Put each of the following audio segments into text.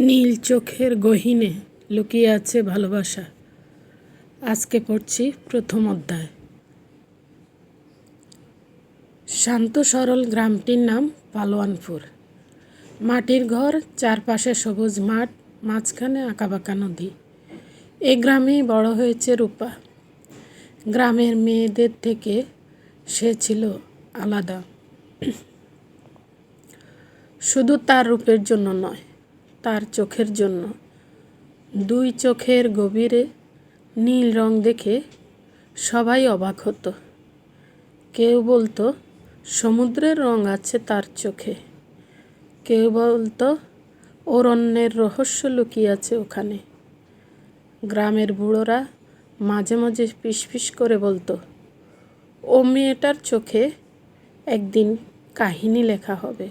নীল চোখের গহীনে লুকিয়ে আছে ভালোবাসা। আজকে পড়ছি প্রথম অধ্যায়। শান্ত সরল গ্রামটির নাম পালোয়ানপুর। মাটির ঘর, চারপাশে সবুজ মাঠ, মাঝখানে আঁকাবাঁকা নদী। এ গ্রামেই বড় হয়েছে রূপা। গ্রামের মেয়েদের থেকে সে ছিল আলাদা। শুধু তার রূপের জন্য নয় তার চোখের জন্য। দুই চোখের গভীরে নীল রং দেখে সবাই অবাক হতো। কেউ বলতো, সমুদ্রের রং আছে তার চোখে। কেউ বলতো, অরণ্যের রহস্য লুকিয়ে আছে ওখানে। গ্রামের বুড়োরা মাঝে মাঝে ফিসফিস করে বলতো, ও মেয়েটার চোখে একদিন কাহিনী লেখা হবে।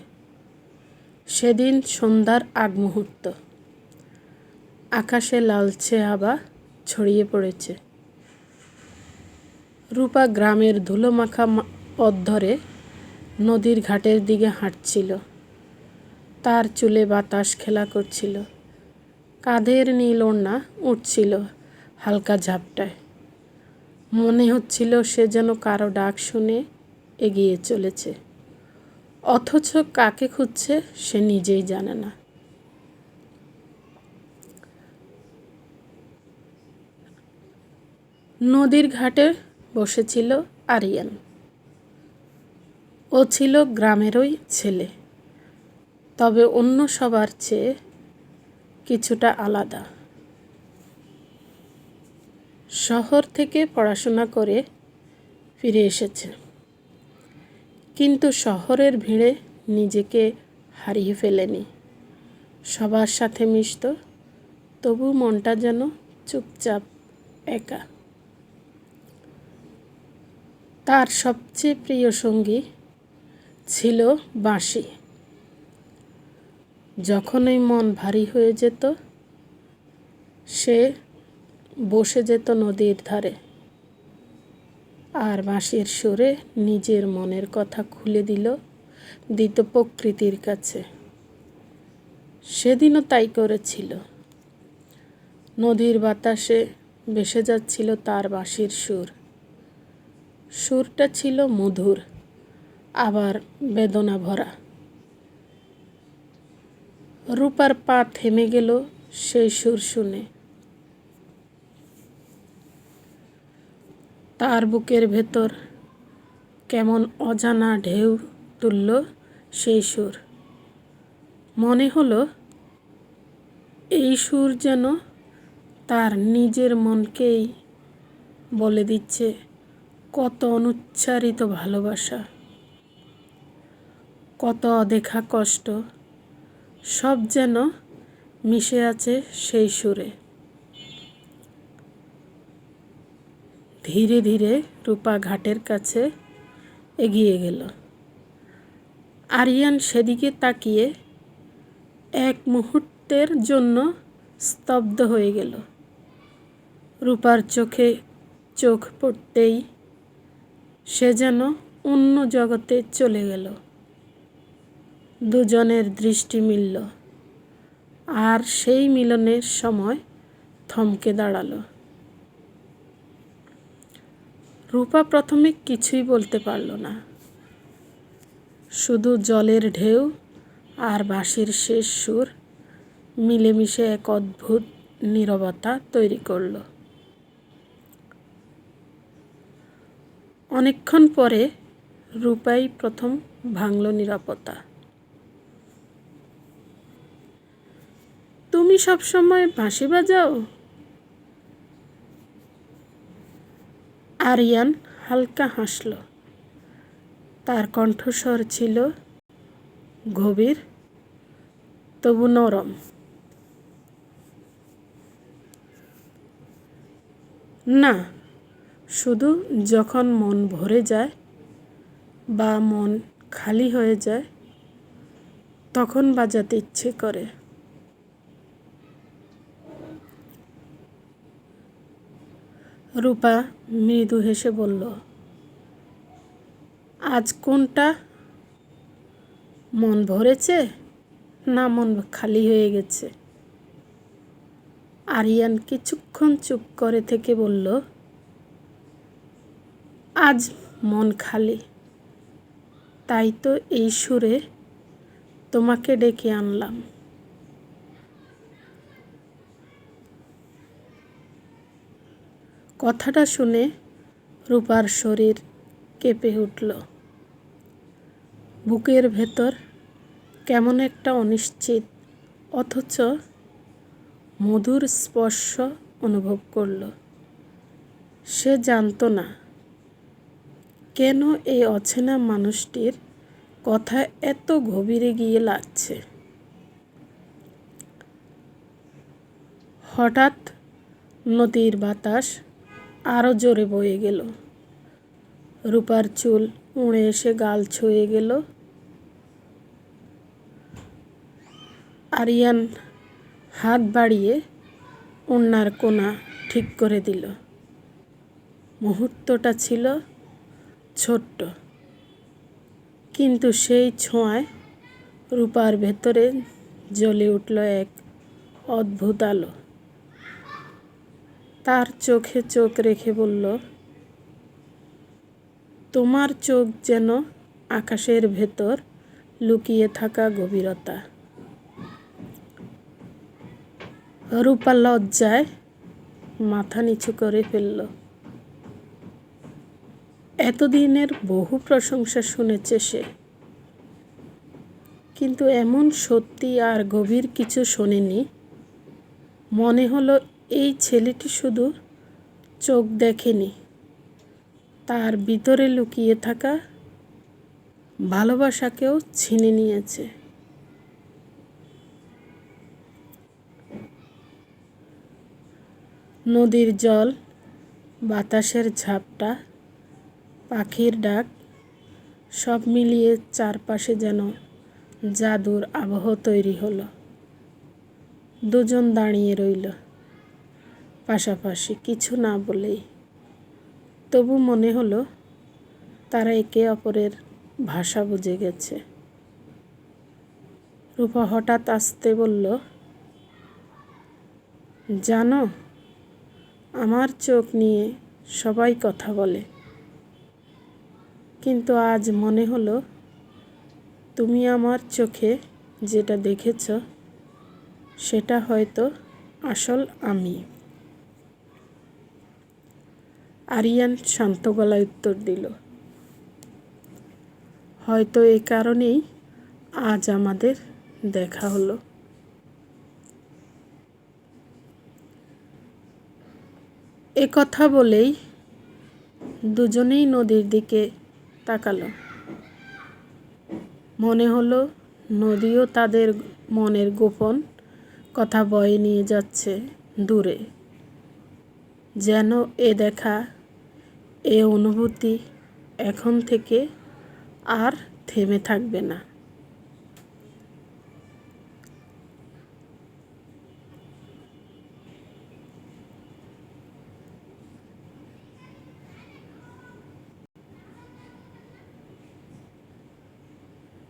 সেদিন সন্ধ্যার আগ মুহূর্ত। আকাশে লালচে আবা ছড়িয়ে পড়েছে। রূপা গ্রামের ধুলোমাখা পথ ধরে নদীর ঘাটের দিকে হাঁটছিল। তার চুলে বাতাস খেলা করছিল। কাঁধের নীল ওড়না উঠছিল হালকা ঝাপটায়। মনে হচ্ছিল সে যেন কারও ডাক শুনে এগিয়ে চলেছে। অথচ কাকে খুঁজছে সে নিজেই জানে না। নদীর ঘাটে বসেছিল আরিয়ান। ও ছিল গ্রামেরই ছেলে। তবে অন্য সবার চেয়ে কিছুটা আলাদা। শহর থেকে পড়াশোনা করে ফিরে এসেছে। কিন্তু শহরের ভিড়ে নিজেকে হারিয়ে ফেলেনি। সবার সাথে মিশত, তবু মনটা যেন চুপচাপ একা। তার সবচেয়ে প্রিয় সঙ্গী ছিল বাঁশি। যখনই মন ভারী হয়ে যেত, সে বসে যেত নদীর ধারে। আর বাঁশির সুরে নিজের মনের কথা খুলে দিল দিত প্রকৃতির কাছে। সেদিনও তাই করেছিল। নদীর বাতাসে ভেসে যাচ্ছিল তার বাঁশির সুর। সুরটা ছিল মধুর, আবার বেদনা ভরা রূপার পা থেমে গেল সেই সুর শুনে। তার বুকের ভেতর কেমন অজানা ঢেউ তুলল সেই সুর। মনে হলো, এই সুর যেন তার নিজের মনকেই বলে দিচ্ছে কত অনুচ্চারিত ভালোবাসা, কত অদেখা কষ্ট, সব যেন মিশে আছে সেই সুরে। ধীরে ধীরে রূপা ঘাটের কাছে এগিয়ে গেল। আরিয়ান সেদিকে তাকিয়ে এক মুহূর্তের জন্য স্তব্ধ হয়ে গেল। রূপার চোখে চোখ পড়তেই সে যেন অন্য জগতে চলে গেল। দুজনের দৃষ্টি মিলল। আর সেই মিলনের সময় থমকে দাঁড়াল। রূপা প্রথমে কিছুই বলতে পারল না। শুধু জলের ঢেউ আর বাঁশির শেষ সুর মিলেমিশে এক অদ্ভুত নীরবতা তৈরি করল। অনেকক্ষণ পরে রূপাই প্রথম ভাঙল নিরাপত্তা। তুমি সবসময় বাঁশি বাজাও? আরিয়ান হালকা হাসল। তার কণ্ঠস্বর ছিল গভীর, তবু নরম। না, শুধু যখন মন ভরে যায় বা মন খালি হয়ে যায়, তখন বাজাতে ইচ্ছে করে। রূপা মৃদু হেসে বলল, আজ কোনটা? মন ভরেছে না মন খালি হয়ে গেছে? আরিয়ান কিছুক্ষণ চুপ করে থেকে বলল, আজ মন খালি। তাই তো এই সুরে তোমাকে ডেকে আনলাম। কথাটা শুনে রূপার শরীর কেঁপে উঠল। বুকের ভেতর কেমন একটা অনিশ্চিত, অথচ মধুর স্পর্শ অনুভব করল। সে জানতো না, কেন এই অচেনা মানুষটির কথা এত গভীরে গিয়ে লাগছে। হঠাৎ নদীর বাতাস আরও জোরে বয়ে গেল। রূপার চুল উড়ে এসে গাল ছুঁয়ে গেল। আরিয়ান হাত বাড়িয়ে ওনার কোনা ঠিক করে দিল। মুহূর্তটা ছিল ছোট্ট। কিন্তু সেই ছোঁয়ায় রূপার ভেতরে জ্বলে উঠল এক অদ্ভুত আলো। তার চোখে চোখ রেখে বলল, তোমার চোখ যেন আকাশের ভেতর লুকিয়ে থাকা গভীরতা। রূপা লজ্জায় মাথা নিচু করে ফেলল। এতদিনের বহু প্রশংসা শুনেছে সে। কিন্তু এমন সত্যি আর গভীর কিছু শোনেনি। মনে হলো এই ছেলেটি শুধু চোখ দেখেনি, তার ভিতরে লুকিয়ে থাকা ভালোবাসাকেও ছিনে নিয়েছে। নদীর জল, বাতাসের ঝাপটা, পাখির ডাক, সব মিলিয়ে চারপাশে যেন জাদুর আবহ তৈরি হলো। দুজন দাঁড়িয়ে রইল। পাশাপাশি কিছু না বলেই। তবু মনে হলো, তারা একে অপরের ভাষা বুঝে গেছে। রূপা হঠাৎ আসতে বলল, জানো, আমার চোখ নিয়ে সবাই কথা বলে। কিন্তু আজ মনে হলো, তুমি আমার চোখে যেটা দেখেছ, সেটা হয়তো আসল আমি। আরিয়ান শান্ত গলায় উত্তর দিল, হয়তো এ কারণেই আজ আমাদের দেখা হলো। এ কথা বলেই দুজনেই নদীর দিকে তাকালো। মনে হলো নদীও তাদের মনের গোপন কথা বয়ে নিয়ে যাচ্ছে দূরে, যেন এ দেখা এ অনুভূতি এখন থেকে আর থেমে থাকবে না।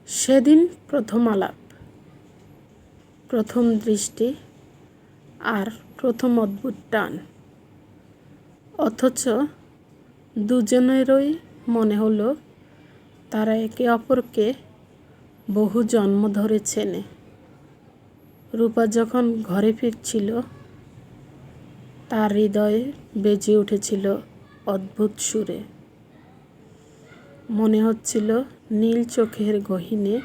সেদিন প্রথম আলাপ, প্রথম দৃষ্টি আর প্রথম অদ্ভুত টান। অথচ দুজনেরই মনে হলো তারা একে অপরকে বহু জন্ম ধরে চেনে। রূপা যখন ঘরে ফিরছিল, তার হৃদয়ে বেজে উঠেছিল অদ্ভুত সুরে। মনে হচ্ছিল নীল চোখের গহিনে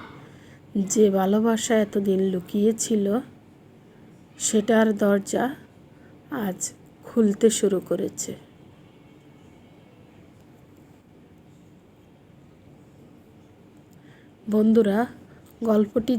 যে ভালোবাসা এতদিন লুকিয়েছিল, সেটার দরজা আজ খুলতে শুরু করেছে। বন্ধুরা গল্পটি